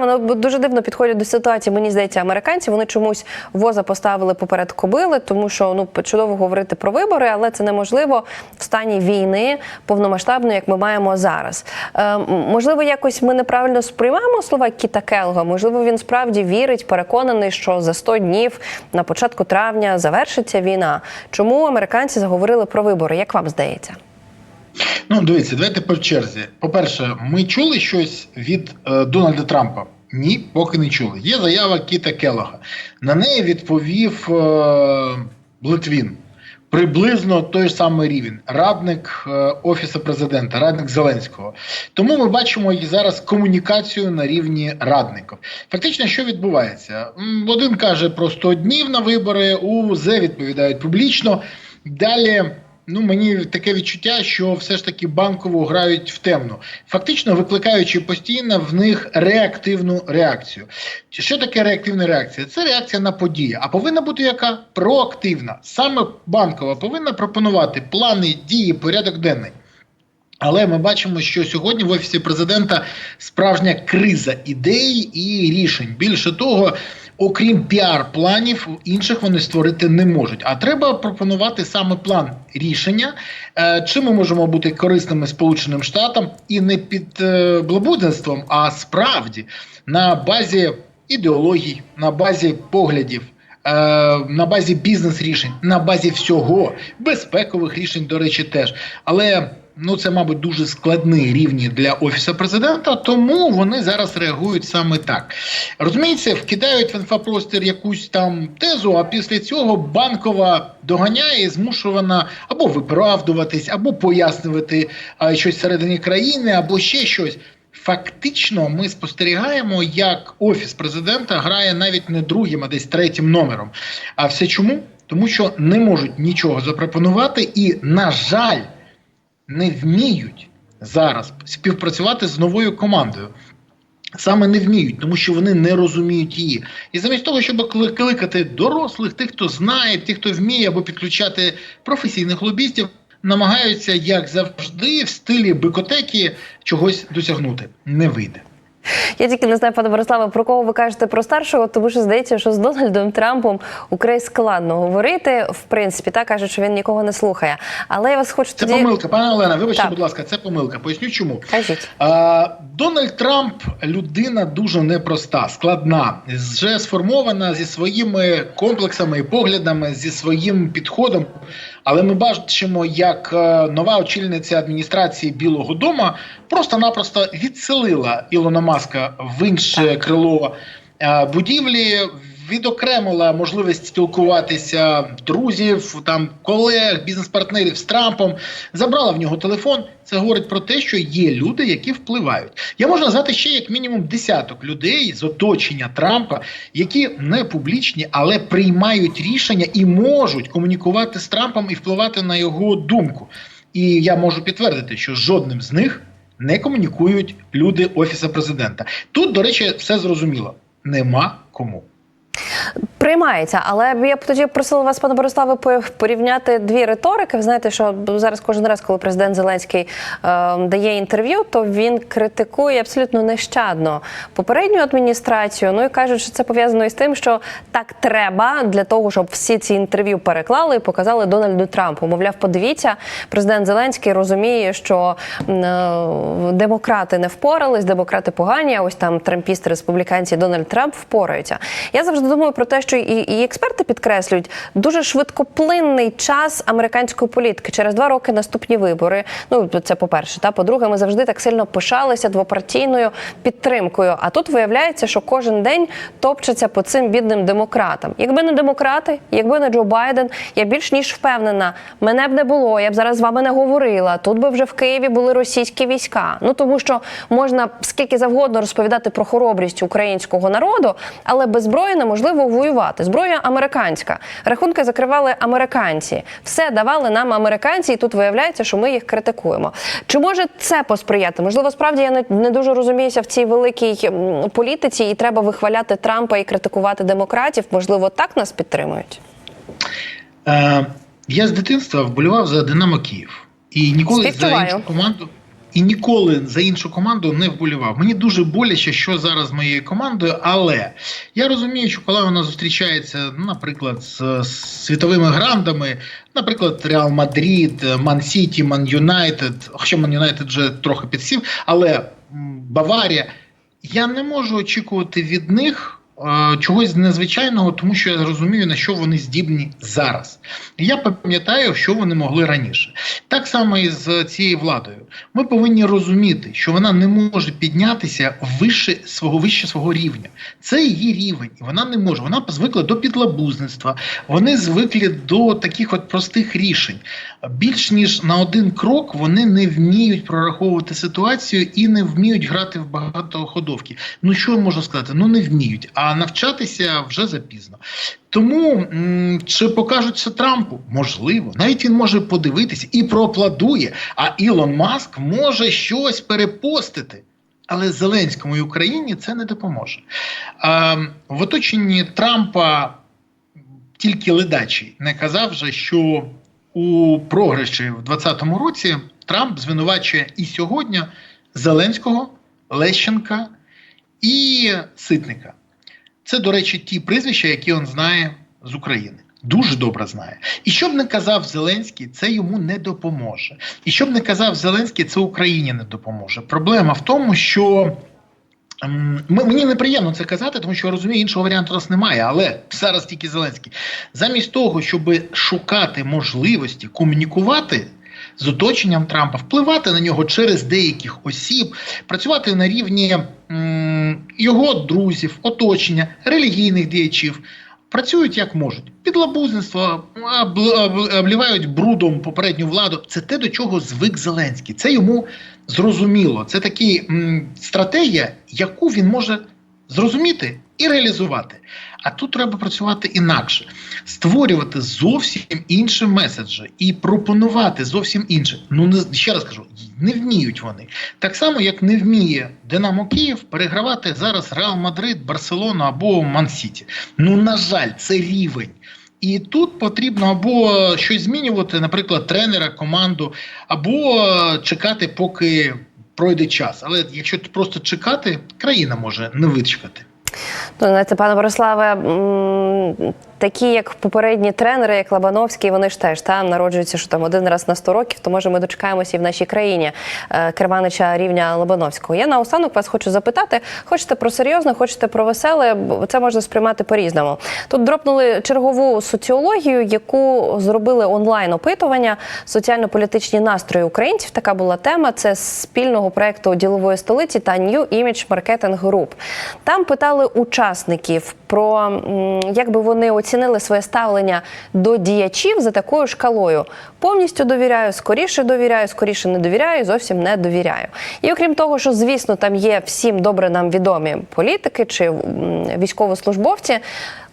Вони дуже дивно підходять до ситуації. Мені здається, американці вони чомусь воза поставили поперед кобили, тому що ну чудово говорити про вибори, але це неможливо в стані війни повномасштабної, як ми маємо зараз. Е, можливо, якось ми неправильно сприймаємо слова Кіта Келга. Можливо, він справді вірить, переконаний, що за 100 днів на початку травня завершиться війна. Чому американці заговорили про вибори? Як вам здається? Ну, дивіться, давайте по черзі. По-перше, ми чули щось від е, Дональда Трампа? Ні, поки не чули. Є заява Кіта Келлога. На неї відповів е, Литвін. Приблизно той самий рівень, радник е, офісу президента, радник Зеленського. Тому ми бачимо і зараз комунікацію на рівні радників. Фактично, що відбувається? Один каже про 100 днів на вибори, УЗ відповідають публічно. Далі. Ну, мені таке відчуття, що все ж таки банкову грають в темну, фактично викликаючи постійно в них реактивну реакцію. Що таке реактивна реакція? Це реакція на події. А повинна бути яка проактивна. Саме банкова повинна пропонувати плани, дії, порядок денний. Але ми бачимо, що сьогодні в офісі президента справжня криза ідей і рішень. Більше того, окрім піар-планів, інших вони створити не можуть. А треба пропонувати саме план рішення, е, чим ми можемо бути корисними Сполученим Штатам і не під е, блабудництвом, а справді на базі ідеологій, на базі поглядів. е, На базі бізнес-рішень, на базі всього, безпекових рішень, до речі, теж. Але ну це, мабуть, дуже складні рівні для офісу президента, тому вони зараз реагують саме так. Розумієте, вкидають в інфопростір якусь там тезу, а після цього банкова доганяє змушувана або виправдуватись, або пояснювати а, щось всередині країни, або ще щось. Фактично, ми спостерігаємо, як офіс президента грає навіть не другим, а десь третім номером. А все чому? Тому що не можуть нічого запропонувати, і, на жаль, не вміють зараз співпрацювати з новою командою. Саме не вміють, тому що вони не розуміють її. І замість того, щоб кликати дорослих, тих, хто знає, тих, хто вміє, або підключати професійних лобістів, намагаються, як завжди, в стилі бикотеки чогось досягнути. Не вийде. Я тільки не знаю, пане Бориславе, про кого ви кажете про старшого, тому що здається, що з Дональдом Трампом украй складно говорити. В принципі, так кажуть, що він нікого не слухає. Але я вас хочу Це тоді помилка, пане Олена. Вибачте, Так. будь ласка, це помилка. Поясню чому. кажіть. А, Дональд Трамп людина дуже непроста, складна, вже сформована зі своїми комплексами і поглядами, зі своїм підходом. Але ми бачимо, як е, нова очільниця адміністрації Білого Дому просто-напросто відселила Ілона Маска в інше крило е, будівлі. Відокремила можливість спілкуватися друзів, там колег, бізнес-партнерів з Трампом, забрала в нього телефон. Це говорить про те, що є люди, які впливають. Я можу назвати ще як мінімум десяток людей з оточення Трампа, які не публічні, але приймають рішення і можуть комунікувати з Трампом і впливати на його думку. І я можу підтвердити, що жодним з них не комунікують люди офісу президента. Тут, до речі, все зрозуміло. Нема кому. Приймається, але я б тоді просила вас, пане Бориславе, по- порівняти дві риторики. Ви знаєте, що зараз кожен раз, коли президент Зеленський е, дає інтерв'ю, то він критикує абсолютно нещадно попередню адміністрацію. Ну і кажуть, що це пов'язано із тим, що так треба для того, щоб всі ці інтерв'ю переклали і показали Дональду Трампу. Мовляв, подивіться, президент Зеленський розуміє, що е, демократи не впорались, демократи погані. А ось там трампісти, республіканці, Дональд Трамп впораються. Я завжди думаю про те, що і, і експерти підкреслюють дуже швидкоплинний час американської політики. Через два роки наступні вибори. Ну це по-перше, та по-друге, ми завжди так сильно пишалися двопартійною підтримкою. А тут виявляється, що кожен день топчеться по цим бідним демократам. Якби не демократи, якби не Джо Байден, я більш ніж впевнена, мене б не було. Я б зараз з вами не говорила. Тут би вже в Києві були російські війська. Ну тому що можна скільки завгодно розповідати про хоробрість українського народу, але без зброї неможливо воювати. Зброя американська. Рахунки закривали американці. Все давали нам американці, і тут виявляється, що ми їх критикуємо. Чи може це посприяти? Можливо, справді я не, не дуже розуміюся в цій великій політиці, і треба вихваляти Трампа і критикувати демократів. Можливо, так нас підтримують. Е, я з дитинства вболівав за Динамо Київ. І ніколи за Співчуваю. іншу команду. І ніколи за іншу команду не вболівав. Мені дуже боляче, що зараз моєю командою, але я розумію, що коли вона зустрічається, наприклад, з, світовими грандами, наприклад, Реал Мадрид, Ман Сіті, Ман Юнайтед, хоча Ман Юнайтед вже трохи підсів, але Баварія, я не можу очікувати від них. Е, Чогось незвичайного, тому що я розумію, на що вони здібні зараз. Я пам'ятаю, що вони могли раніше. Так само і з цією владою. Ми повинні розуміти, що вона не може піднятися вище свого вище свого рівня. Це її рівень, і вона не може. Вона звикла до підлабузництва. Вони звикли до таких от простих рішень. Більш ніж на один крок вони не вміють прораховувати ситуацію і не вміють грати в багатоходовки. Ну що я можу сказати? Ну не вміють, а навчатися вже запізно. Тому чи покажуть це Трампу? Можливо, навіть він може подивитися і проаплодує. А Ілон Маск може щось перепостити. Але Зеленському і Україні це не допоможе. А, в оточенні Трампа тільки ледачий не казав же, що у програші в 2020 році Трамп звинувачує і сьогодні Зеленського, Лещенка і Ситника. Це, до речі, ті прізвища, які він знає з України. Дуже добре знає. І що б не казав Зеленський, це йому не допоможе. І що б не казав Зеленський, це Україні не допоможе. Проблема в тому, що мені неприємно це казати, тому що я розумію, іншого варіанту у нас немає. Але зараз тільки Зеленський. Замість того, щоб шукати можливості комунікувати. З оточенням Трампа впливати на нього через деяких осіб, працювати на рівні м, його друзів, оточення, релігійних діячів, працюють як можуть. Підлабузництво, обл- обл- обливають брудом попередню владу. Це те, до чого звик Зеленський. Це йому зрозуміло. Це така стратегія, яку він може зрозуміти і реалізувати. А тут треба працювати інакше, створювати зовсім інші меседжі і пропонувати зовсім інше. Ну не ще раз кажу, не вміють вони. Так само, як не вміє Динамо Київ перегравати зараз Реал Мадрид, Барселону або Ман-Сіті. Ну на жаль, це рівень. І тут потрібно або щось змінювати, наприклад, тренера, команду, або чекати, поки пройде час. Але якщо просто чекати, країна може не вичекати. Ну, знаєте, пане Бориславе, такі як попередні тренери, як Лабановський, вони ж теж там народжуються, що там один раз на 100 років, то може ми дочекаємося і в нашій країні е, керманича рівня Лобановського. Я наостанок вас хочу запитати: хочете про серйозне, хочете про веселе, це можна сприймати по-різному. Тут дропнули чергову соціологію, яку зробили онлайн опитування соціально-політичні настрої українців. Така була тема. Це спільного проекту ділової столиці та New Image Marketing Group. Там питали учасників про як би вони оцінили своє ставлення до діячів за такою шкалою. Повністю довіряю, скоріше довіряю, скоріше не довіряю, зовсім не довіряю. І окрім того, що звісно там є всім добре нам відомі політики чи військовослужбовці.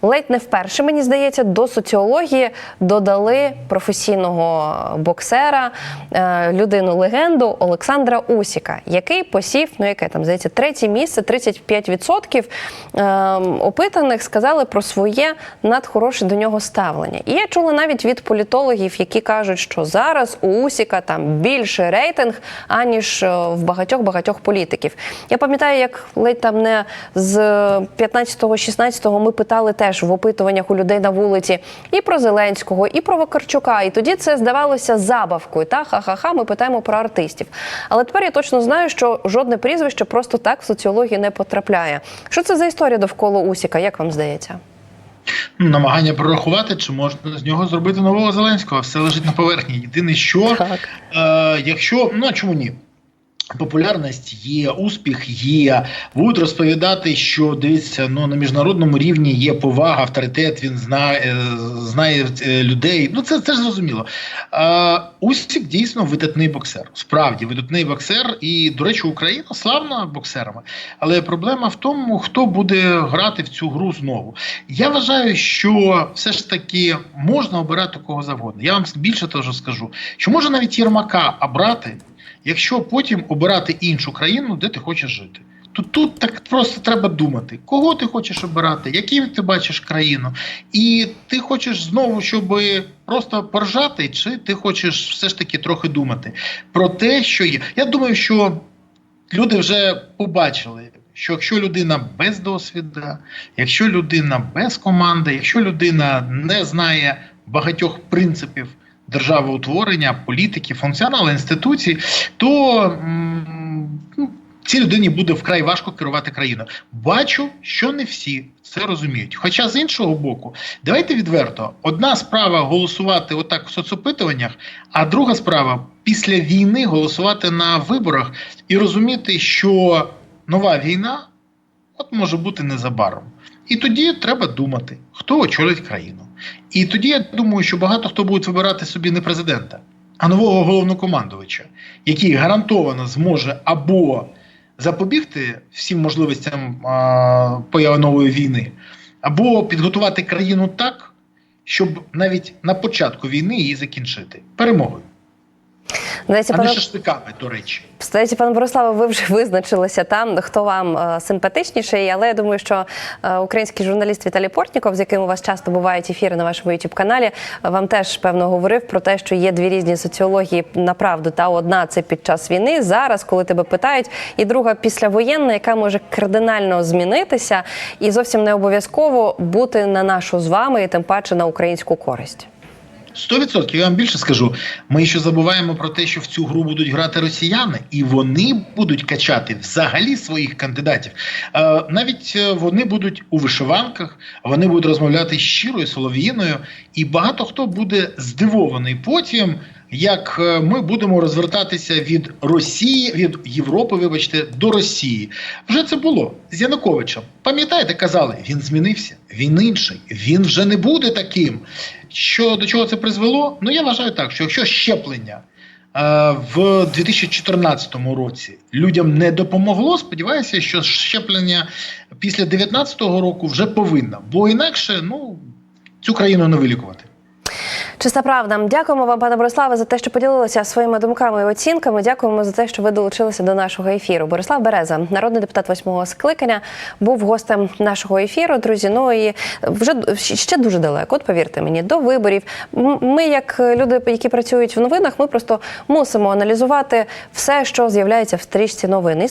Ледь не вперше, мені здається, до соціології додали професійного боксера, е, людину легенду Олександра Усіка, який посів, ну яке там здається, третє місце, 35% е, опитаних сказали про своє надхороше до нього ставлення. І я чула навіть від політологів, які кажуть, що зараз у Усіка там більше рейтинг, аніж е, в багатьох багатьох політиків. Я пам'ятаю, як ледь там не з 15-16 ми питали теж в опитуваннях у людей на вулиці і про Зеленського, і про Вакарчука. І тоді це здавалося забавкою. Та ха-ха-ха, ми питаємо про артистів. Але тепер я точно знаю, що жодне прізвище просто так в соціології не потрапляє. Що це за історія довкола Усіка? Як вам здається? Намагання прорахувати, чи можна з нього зробити нового Зеленського. Все лежить на поверхні. Єдине, що Так. е, якщо ну а чому ні? Популярність є, успіх є. Будуть розповідати, що дивіться, ну на міжнародному рівні є повага, авторитет. Він знає е, знає е, людей. Ну це це ж зрозуміло. Е, Усік дійсно видатний боксер. Справді видатний боксер, і до речі, Україна славна боксерами. Але проблема в тому, хто буде грати в цю гру знову. Я вважаю, що все ж таки можна обирати кого завгодно. Я вам більше того скажу, що може навіть Єрмака обрати якщо потім обирати іншу країну, де ти хочеш жити. То тут так просто треба думати, кого ти хочеш обирати, яким ти бачиш країну, і ти хочеш знову, щоб просто поржати, чи ти хочеш все ж таки трохи думати про те, що є. Я думаю, що люди вже побачили, що якщо людина без досвіду, якщо людина без команди, якщо людина не знає багатьох принципів державоутворення, політики, функціоналу інституцій, то ну, цій людині буде вкрай важко керувати країною. Бачу, що не всі це розуміють. Хоча з іншого боку, давайте відверто: одна справа голосувати отак в соцопитуваннях, а друга справа після війни голосувати на виборах і розуміти, що нова війна от може бути незабаром. І тоді треба думати, хто очолить країну. І тоді я думаю, що багато хто буде вибирати собі не президента, а нового головнокомандувача, який гарантовано зможе або запобігти всім можливостям а, появи нової війни, або підготувати країну так, щоб навіть на початку війни її закінчити перемогою, Здається, а не шашликами, до речі. здається, пане Бориславе, ви вже визначилися там, хто вам е, симпатичніший. Але я думаю, що е, український журналіст Віталій Портніков, з яким у вас часто бувають ефіри на вашому youtube каналі вам теж певно говорив про те, що є дві різні соціології на правду. Та одна це під час війни, зараз, коли тебе питають, і друга післявоєнна, яка може кардинально змінитися, і зовсім не обов'язково бути на нашу з вами, і тим паче на українську користь. Сто відсотків я вам більше скажу. Ми ще забуваємо про те, що в цю гру будуть грати росіяни, і вони будуть качати взагалі своїх кандидатів. Е, навіть е, вони будуть у вишиванках, вони будуть розмовляти щирою солов'їною, і багато хто буде здивований потім. Як е, ми будемо розвертатися від Росії, від Європи, вибачте, до Росії, вже це було з Януковичем. Пам'ятаєте, казали, він змінився, він інший, він вже не буде таким. Що до чого це призвело? Ну я вважаю так, що якщо щеплення е, в 2014 році людям не допомогло, сподіваюся, що щеплення після 2019 року вже повинно, бо інакше ну цю країну не вилікувати. Чиста правда. Дякуємо вам, пане Бориславе, за те, що поділилися своїми думками і оцінками. Дякуємо за те, що ви долучилися до нашого ефіру. Борислав Береза, народний депутат восьмого скликання, був гостем нашого ефіру. Друзі, ну і вже ще дуже далеко. От повірте мені, до виборів. Ми, як люди, які працюють в новинах, ми просто мусимо аналізувати все, що з'являється в стрічці новин. І